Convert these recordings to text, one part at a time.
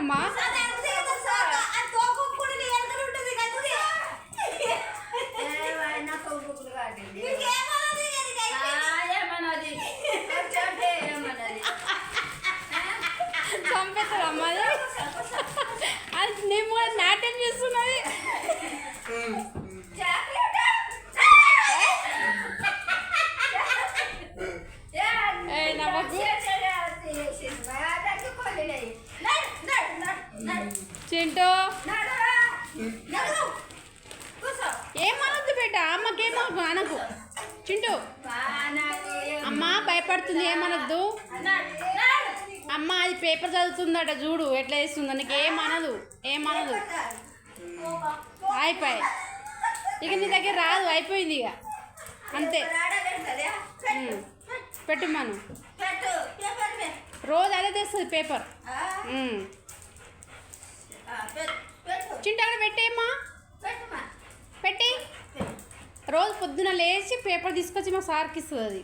అమ్మా చింటూ ఏమనొద్దు బిడ్డ? అమ్మకేమో అనకు చింటూ. అమ్మ భయపడుతుంది ఏమనొద్దు అమ్మ అది పేపర్ చదువుతుందట చూడు ఎట్లా చేస్తుందో. నీకు ఏమనదు ఏమనదు అయిపోయి. ఇక నీ దగ్గర రాదు అయిపోయింది ఇక. అంతే. పెట్టు మనం. రోజు అదే తెస్తుంది పేపర్. ఆ, ఉమ్. ఆ, పెట్టు పెట్టు. చింటూ అక్కడ పెట్టేమ్మా పెట్టుమా పెట్టి రోజు పొద్దున లేచి పేపర్ తీసుకొచ్చి మా సార్కి ఇస్తుంది. అది.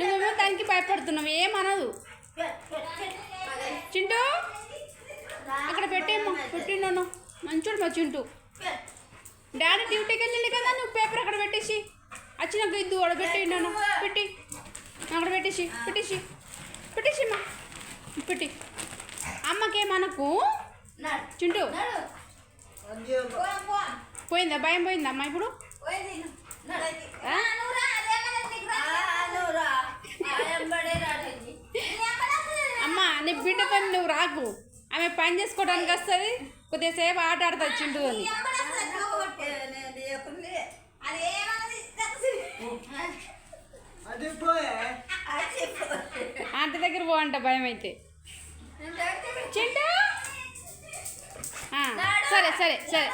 నువ్వేమో దానికి భయపడుతున్నావు ఏమనదు. చింటూ అక్కడ పెట్టేమ్మా పెట్టిండను మంచోడు మా చింటూ. డాడీ డ్యూటీకి వెళ్ళింది కదా నువ్వు పేపర్ అక్కడ పెట్టేసి. వచ్చినాక ఇద్దు అక్కడ పెట్టిండను పెట్టి. అక్కడ పెట్టేసి పెట్టేసి. పెట్టేసి అమ్మా. పెట్టి చింటూ. పోయిందా? భయం పోయిందా అమ్మ ఇప్పుడు. నీ. అమ్మ నీ బిడ్డతో నువ్వు రాకు. ఆమె పని చేసుకోవడానికి వస్తుంది. కొద్దిసేపు ఆట ఆడుతుంది చింటూ నీ అని. ఆంటీ దగ్గర పో అంట భయం అయితే. చింటూ. సరే సరే సరే.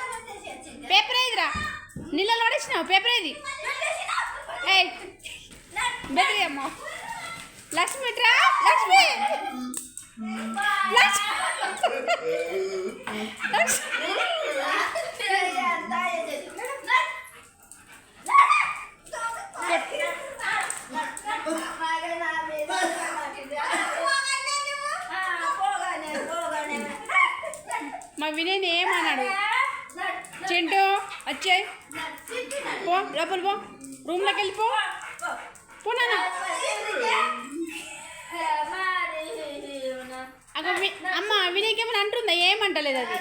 పేపర్ ఏదిరా? నీళ్ళలో పడేసినావు? పేపర్ ఏది? ఏయ్. బెదిరి అమ్మ. లక్ష్మి ఇట్రా లక్ష్మి. లక్ష్మి లక్ష్మి. మా ఏమన్నాడు చింటూ వచ్చాయి పో లోపల పో. రూమ్లోకి వెళ్ళిపో పో. అమ్మ వినయకేమని అంటుందా? ఏమంటలేదు అది.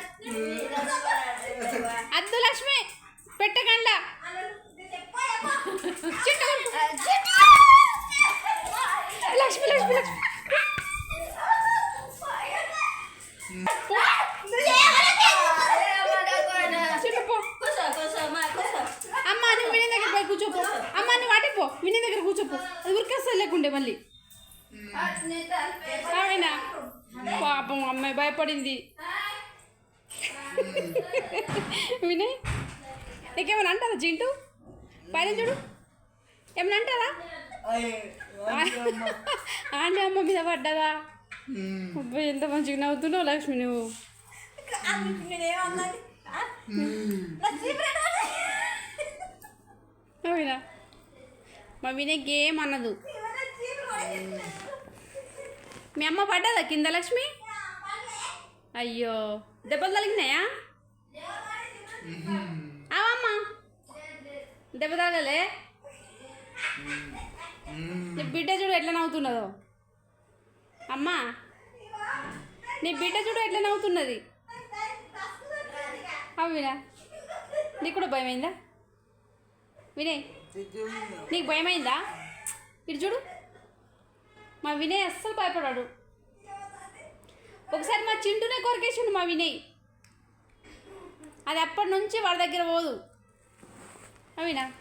అద్దు లక్ష్మి పెట్టకండ లక్ష్మి లక్ష్మి లక్ష్మి. దగ్గర కూర్చోపో. అమ్మ నువ్వు అటే పో వినయ్ దగ్గర కూర్చోపో. అది ఉరికేస్తా లేకుండే మళ్ళీ. అవునా పాపం అమ్మాయి భయపడింది. వినయ్ నీకేమైనా అంటారా చింటూ పైన చూడు. ఏమైనా అంటారా? ఆంటీ అమ్మ. మీద పడ్డదా? అబ్బాయి ఎంత మంచిగా నవ్వుతున్నావు లక్ష్మి నువ్వు. ఇలా మా వినయ్కి ఏం అనదు మీ అమ్మ పడ్డదా కింద లక్ష్మి? అయ్యో. దెబ్బలు తగిలినాయా? అవమ్మ దెబ్బ తగలే నీ బిడ్డ చూడు ఎట్లా నవ్వుతున్నదో. అమ్మా నీ బిడ్డ చూడు ఎట్లా నవ్వుతున్నది. అవినా నీకు కూడా భయమైందా? వినయ్ నీకు భయమైందా? ఇటు చూడు. మా వినయ్ అస్సలు భయపడాడు. ఒకసారి మా చింటూనే కొరికేసిండు మా వినయ్. అది అప్పటి నుంచి వాడి దగ్గర పోదు. అవినా?